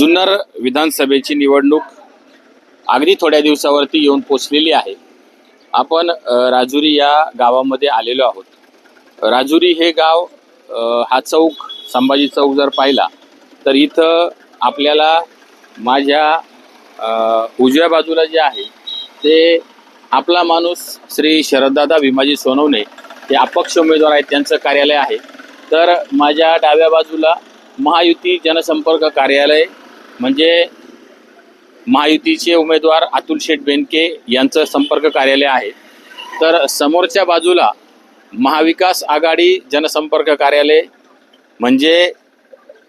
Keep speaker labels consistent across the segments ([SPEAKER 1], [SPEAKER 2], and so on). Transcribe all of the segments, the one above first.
[SPEAKER 1] जुन्नर विधानसभेची निवडणूक अगदी थोड्या दिवसावरती येऊन पोचलेली आहे. आपण राजुरी या गावामध्ये आलेलो आहोत. राजुरी हे गाव हा चौक संभाजी चौक जर पाहिला तर इथं आपल्याला माझ्या उजव्या बाजूला जे आहे ते आपला माणूस श्री शरददादा भीमाजी सोनवणे हे अपक्ष उमेदवार आहेत त्यांचं कार्यालय आहे. तर माझ्या डाव्या बाजूला महायुती जनसंपर्क कार्यालय म्हणजे महायुतीचे उमेदवार अतुल शेठ बेनके यांचं संपर्क कार्यालय आहे. तर समोरच्या बाजूला महाविकास आघाडी जनसंपर्क कार्यालय म्हणजे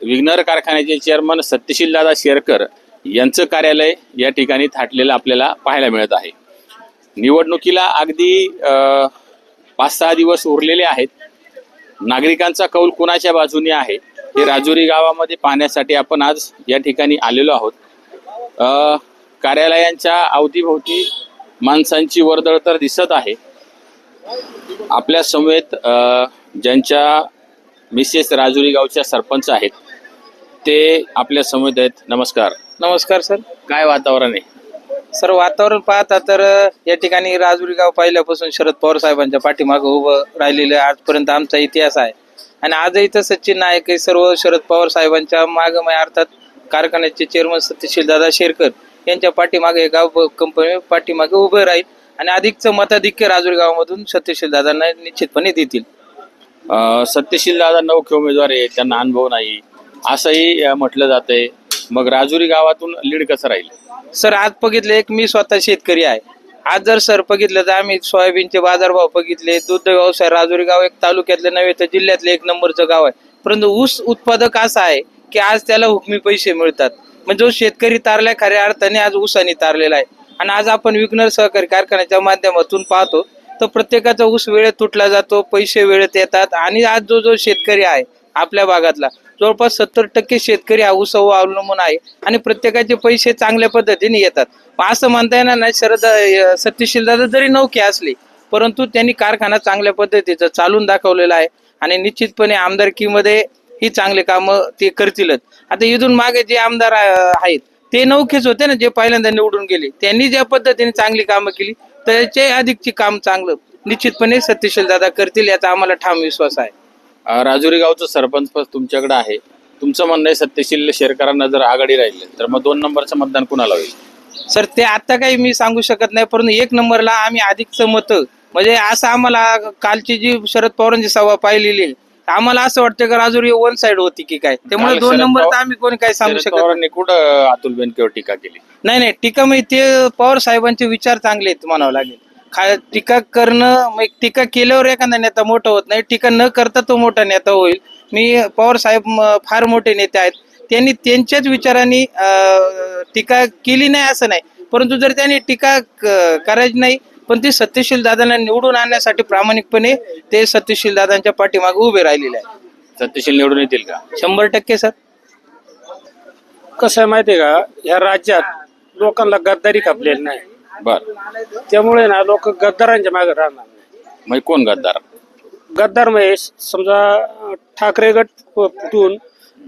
[SPEAKER 1] विघ्नर कारखान्याचे चेअरमन सत्यशील दादा शेरकर यांचं कार्यालय या ठिकाणी थाटलेलं आपल्याला पाहायला मिळत आहे. निवडणुकीला अगदी पाच सहा दिवस उरलेले आहेत. नागरिकांचा कौल कुणाच्या बाजूने आहे? हे राजुरी गावामध्ये पाहण्यासाठी आपण आज या ठिकाणी आलेलो आहोत. अ, कार्यालयांच्या अवतीभोवती माणसांची वर्दळ तर दिसत आहे. आपल्या समवेत अ, ज्यांच्या मिसेस राजुरी गावच्या सरपंच आहेत ते आपल्या समवेत आहेत. नमस्कार.
[SPEAKER 2] नमस्कार सर.
[SPEAKER 1] काय वातावरण आहे?
[SPEAKER 2] सर वातावरण पाहता तर या ठिकाणी राजुरी गाव पहिल्यापासून शरद पवार साहेबांच्या पाठीमागं उभं राहिलेलं. आजपर्यंत आमचा इतिहास आहे. आणि आजही तसंच चिन्ह आहे की सर्व शरद पवार साहेबांच्या मागं म्हणजे अर्थात कारखान्याचे चेअरमन सत्यशील दादा शेरकर यांच्या पाठीमागे हे गाव कंपनी पाठीमागे उभं राहील आणि अधिकचं मताधिक्य राजुरी गावामधून सत्यशील दादांना निश्चितपणे देतील.
[SPEAKER 1] सत्यशील दादा नौखे उमेदवार आहे त्यांना अनुभव नाही. असंही म्हटलं जातंय. मग राजुरी गावातून लीड कसं राहील?
[SPEAKER 2] सर आज बघितले एक मी स्वतः शेतकरी आहे. आज जर सर बघितलं तर आम्ही सोयाबीनचे बाजारभाव बघितले दूध व्यवसाय राजुरी गाव एक तालुक्यातले नव्हे तर जिल्ह्यातले एक नंबरचं गाव आहे. परंतु ऊस उत्पादक असा आहे की आज त्याला हुकमी पैसे मिळतात. म्हणजे जो शेतकरी तारलाय खऱ्या अर्थाने आज ऊसाने तारलेला आहे. आणि आज आपण विघ्नर सहकारी कारखान्याच्या माध्यमातून पाहतो तर प्रत्येकाचा ऊस वेळेत तुटला जातो पैसे वेळेत येतात आणि आज जो जो शेतकरी आहे आपल्या भागातला जवळपास सत्तर टक्के शेतकरी हा ऊसावर अवलंबून आहे आणि प्रत्येकाचे पैसे चांगल्या पद्धतीने येतात. असं म्हणता येणार नाही. शरद सत्यशील दादा जरी नौकी असली परंतु त्यांनी कारखाना चांगल्या पद्धतीचं चालून दाखवलेला आहे आणि निश्चितपणे आमदारकीमध्ये ही चांगले कामं ते करतीलच. आता इथून मागे जे आमदार आहेत ते नौखेच होते ना जे पहिल्यांदा निवडून गेले. त्यांनी ज्या पद्धतीने चांगली कामं केली त्याचे अधिकची काम चांगलं निश्चितपणे सत्यशील दादा करतील याचा आम्हाला ठाम विश्वास आहे.
[SPEAKER 1] राजुरी गावचं सरपंच पद तुमच्याकडे आहे. तुमचं म्हणणं आहे सत्यशील शेरकरांना जर आघाडी राहिले तर मग दोन नंबरचं मतदान कुणाला होईल?
[SPEAKER 2] सर ते आता काही मी सांगू शकत नाही परंतु एक नंबरला आम्ही अधिकचं मत म्हणजे असं आम्हाला कालची जी शरद पवारांची सभा पाहिलेली आम्हाला असं वाटतं की राजुरी वन साइड होती की काय? त्यामुळे दोन नंबर आम्ही कोणी काही सांगू शकत नाही.
[SPEAKER 1] पवारांनी कुठं अतुल बेनकेवर टीका केली?
[SPEAKER 2] नाही नाही टीका म्हणजे ते पवार साहेबांचे विचार चांगले आहेत म्हणावं लागेल. टीका करणं टीका केल्यावर एखादा नेता मोठा होत नाही टीका न करता तो मोठा नेता होईल. मी पवार साहेब फार मोठे नेते आहेत. त्यांनी त्यांच्याच विचारांनी टीका केली नाही असं नाही. परंतु जर त्यांनी टीका करायची नाही पण ते सत्यशील दादांना निवडून आणण्यासाठी प्रामाणिकपणे ते सत्यशील दादांच्या पाठीमागे उभे राहिलेले आहे
[SPEAKER 1] सत्यशील निवडून येतील का?
[SPEAKER 2] शंभर टक्के सर.
[SPEAKER 3] कसं आहे माहितीये का? या राज्यात लोकांना गद्दारी खपलेली नाही.
[SPEAKER 1] बर.
[SPEAKER 3] त्यामुळे ना लोक गद्दारांच्या मागे राहणार नाही.
[SPEAKER 1] मग कोण गद्दार?
[SPEAKER 3] गद्दार म्हणजे समजा ठाकरे गट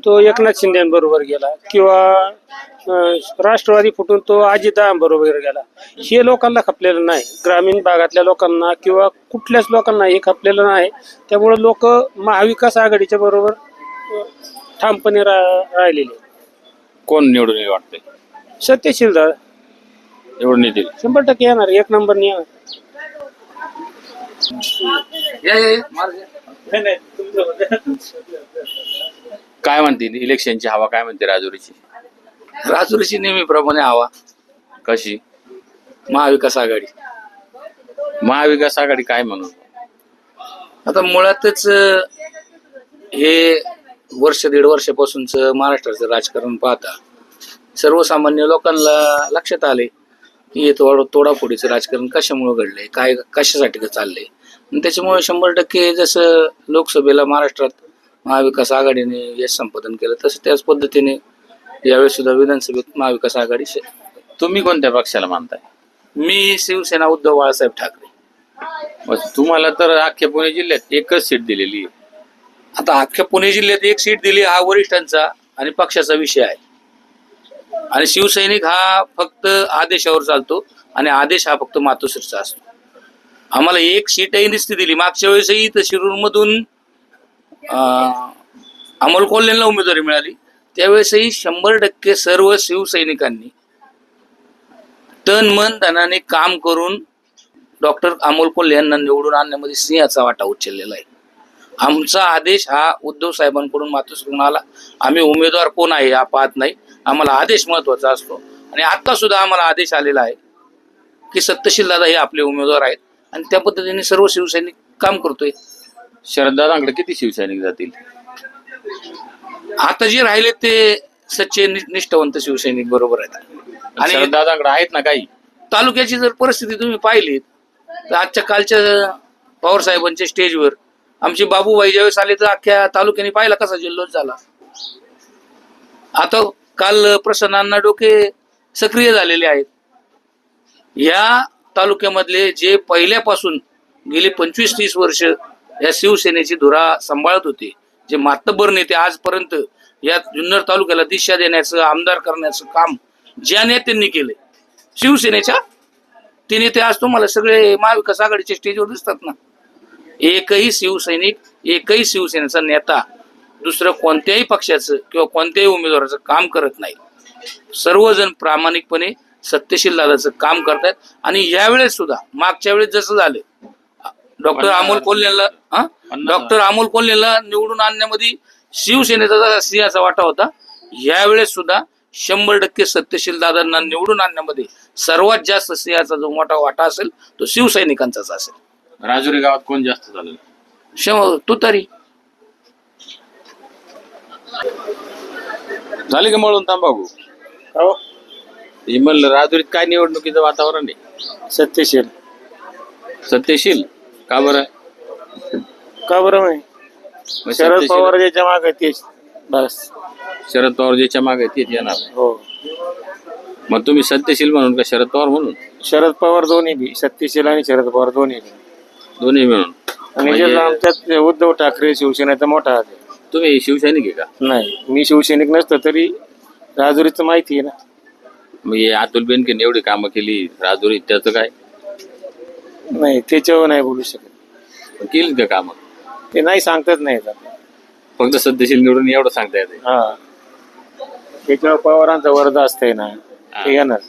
[SPEAKER 3] तो एकनाथ शिंदेबरोबर गेला किंवा राष्ट्रवादी फुटून तो अजितदादांबरोबर गेला. हे लोकांना खपलेलं नाही. ग्रामीण भागातल्या लोकांना किंवा कुठल्याच लोकांना हे खपलेलं नाही. त्यामुळे लोक महाविकास आघाडीच्या बरोबर ठामपणे रा राहिलेले.
[SPEAKER 1] कोण निवडून येईल वाटतंय?
[SPEAKER 3] सत्यशील दादा.
[SPEAKER 1] निवडून येतील.
[SPEAKER 3] शंभर टक्के येणार एक नंबर येणार.
[SPEAKER 1] काय म्हणतील इलेक्शनची हवा काय म्हणते राजुरीची?
[SPEAKER 4] राजुरीची नेहमीप्रमाणे हवा.
[SPEAKER 1] कशी?
[SPEAKER 4] महाविकास आघाडी.
[SPEAKER 1] महाविकास आघाडी काय म्हणून
[SPEAKER 4] आता मुळातच हे वर्ष दीड वर्षापासूनच महाराष्ट्राचं राजकारण पाहता सर्वसामान्य लोकांना लक्षात आले की हे तोड तोडाफोडीचं राजकारण कशामुळे घडलंय? काय कशासाठी चाललंय? आणि त्याच्यामुळे शंभर टक्के जसं लोकसभेला महाराष्ट्रात महाविकास आघाडीने यश संपादन केलं तसं त्याच पद्धतीने यावेळेस सुद्धा विधानसभेत महाविकास आघाडी श-
[SPEAKER 1] तुम्ही कोणत्या पक्षाला मानताय?
[SPEAKER 4] मी शिवसेना उद्धव बाळासाहेब ठाकरे.
[SPEAKER 1] मग तुम्हाला तर अख्ख्या पुणे जिल्ह्यात एकच सीट दिलेली आहे.
[SPEAKER 4] आता अख्ख्या पुणे जिल्ह्यात एक सीट दिली हा वरिष्ठांचा आणि पक्षाचा विषय आहे. आणि शिवसैनिक हा फक्त आदेशावर चालतो आणि आदेश हा फक्त मातोश्रीचा असतो. आम्हाला एक सीटही निस्ती दिली. मागच्या वेळेसही तर शिरूरमधून अमोल कोल्हेला उमेदवारी मिळाली. त्यावेळेसही शंभर टक्के सर्व शिवसैनिकांनी तन मन धनाने काम करून डॉक्टर अमोल कोल्हे यांना निवडून आणण्यामध्ये सिंहाचा वाटा उचललेला आहे. आमचा आदेश हा उद्धव साहेबांकडून मातोश्रीकडून आला. आम्ही उमेदवार कोण आहे हा पाहत नाही. आम्हाला आदेश महत्त्वाचा असतो. आणि आता सुद्धा आम्हाला आदेश आलेला आहे की सत्यशील दादा हे आपले उमेदवार आहेत. आणि त्या पद्धतीने सर्व शिवसैनिक काम करतोय.
[SPEAKER 1] शरददादांकडे किती शिवसैनिक जातील?
[SPEAKER 4] आता जे राहिले ते सच्चे नि- निष्ठावंत शिवसैनिक बरोबर आहेत. आणि
[SPEAKER 1] शरददादांकडे आहेत ना काही?
[SPEAKER 4] तालुक्याची जर परिस्थिती तुम्ही पाहिली तर आजच्या कालच्या पवार साहेबांच्या स्टेजवर आमचे बाबूबाई ज्यावेळेस आले तर अख्ख्या तालुक्याने पाहिला कसा जल्लोष झाला. आता काल प्रसन्नांना डोके सक्रिय झालेले आहेत. या तालुक्यामधले जे पहिल्यापासून गेले पंचवीस तीस वर्ष या शिवसेनेची धुरा सांभाळत होते. जे मातबर नेते आजपर्यंत या जुन्नर तालुक्याला दिशा देण्याचं आमदार करण्याचं काम ज्या नेत्यांनी केले शिवसेनेच्या ते नेते आज तुम्हाला सगळे महाविकास आघाडीच्या स्टेजवर दिसतात ना. एकही शिवसैनिक एकही शिवसेनेचा नेता दुसरं कोणत्याही पक्षाचं किंवा कोणत्याही उमेदवाराचं काम करत नाही. सर्वजण प्रामाणिकपणे सत्यशील दादाचं काम करतायत आणि यावेळेस सुद्धा मागच्या वेळेस जसं झालं डॉक्टर अमोल कोल्हेला डॉक्टर अमोल कोल्हेला निवडून आणण्यामध्ये शिवसेनेचा सिंहाचा वाटा होता. यावेळेस सुद्धा शंभर टक्के सत्यशील दादांना निवडून आणण्यामध्ये सर्वात जास्त सिंहाचा जो मोठा वाटा असेल तो शिवसैनिकांचाच असेल.
[SPEAKER 1] राजुरी गावात कोण जास्त झालं
[SPEAKER 4] शं तू तरी.
[SPEAKER 1] झाले का मळून तांबाखू?
[SPEAKER 3] हो.
[SPEAKER 1] हे म्हणलं राजुरीत काय निवडणुकीचं वातावरण आहे?
[SPEAKER 3] सत्यशील.
[SPEAKER 1] सत्यशील? का बरं?
[SPEAKER 3] का बरं
[SPEAKER 1] मग
[SPEAKER 3] शरद पवार ज्याच्या मागे तेच. बस.
[SPEAKER 1] शरद पवार ज्याच्या मागे तेच येणार.
[SPEAKER 3] हो.
[SPEAKER 1] मग तुम्ही सत्यशील म्हणून का शरद पवार म्हणून?
[SPEAKER 3] शरद पवार दोन्ही बी. सत्यशील आणि शरद पवार दोन्ही बी.
[SPEAKER 1] दोन्ही मिळून.
[SPEAKER 3] आणि
[SPEAKER 1] म्हणजे
[SPEAKER 3] जे आमच्यात उद्धव ठाकरे शिवसेनेचा मोठा हात आहे.
[SPEAKER 1] तुम्ही शिवसैनिक आहे का?
[SPEAKER 3] नाही. मी शिवसैनिक नसतो तरी राजुरीचं माहिती आहे ना.
[SPEAKER 1] मग हे अतुल बेनकेने एवढी कामं केली राजुरीत त्याचं काय?
[SPEAKER 3] नाही त्याच्यावर नाही बोलू शकत.
[SPEAKER 1] केली का कामं?
[SPEAKER 3] ते नाही सांगतात नाही येत आपल्याला.
[SPEAKER 1] फक्त सत्यशील निवडून एवढं सांगता येते.
[SPEAKER 3] हा. त्याच्यावर पवारांचा वरदा असतंय ना ते येणार.